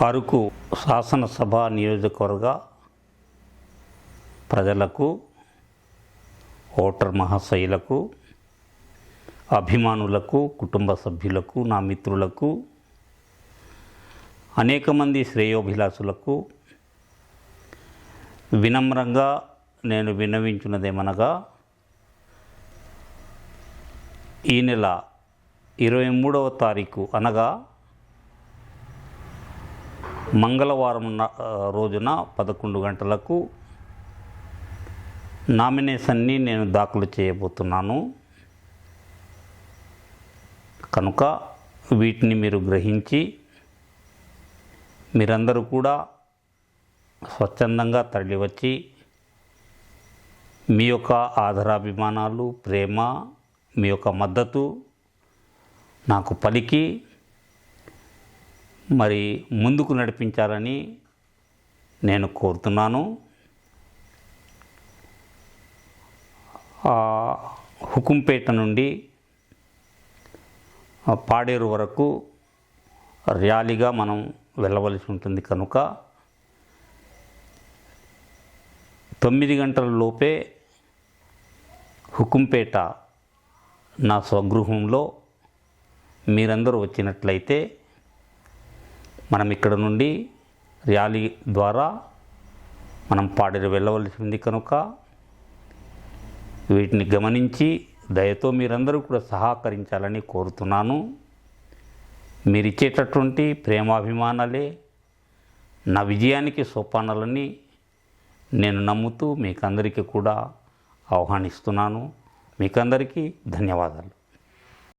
అరకు శాసనసభ నియోజకవర్గ ప్రజలకు ఓటర్ మహాశయులకు అభిమానులకు కుటుంబ సభ్యులకు నా మిత్రులకు అనేక మంది శ్రేయోభిలాషులకు వినమ్రంగా నేను విన్నవించున్నదేమనగా ఈ నెల ఇరవై మూడవ తారీఖు అనగా మంగళవారం రోజున పదకొండు గంటలకు నామినేషన్ని నేను దాఖలు చేయబోతున్నాను. కనుక వీటిని మీరు గ్రహించి మీరందరూ కూడా స్వచ్ఛందంగా తరలివచ్చి మీ యొక్క ఆధారాభిమానాలు ప్రేమ మీ యొక్క మద్దతు నాకు పలికి మరి ముందుకు నడిపించాలని నేను కోరుతున్నాను. హుకుంపేట నుండి పాడేరు వరకు ర్యాలీగా మనం వెళ్ళవలసి ఉంటుంది కనుక తొమ్మిది గంటల లోపే హుకుంపేట నా స్వగృహంలో మీరందరూ వచ్చినట్లయితే మనం ఇక్కడ నుండి ర్యాలీ ద్వారా మనం పాడేరు వెళ్ళవలసింది కనుక వీటిని గమనించి దయతో మీరందరూ కూడా సహకరించాలని కోరుతున్నాను. మీరిచ్చేటటువంటి ప్రేమాభిమానాలే నా విజయానికి సోపానాలని నేను నమ్ముతూ మీకందరికీ కూడా ఆహ్వానిస్తున్నాను. మీకందరికీ ధన్యవాదాలు.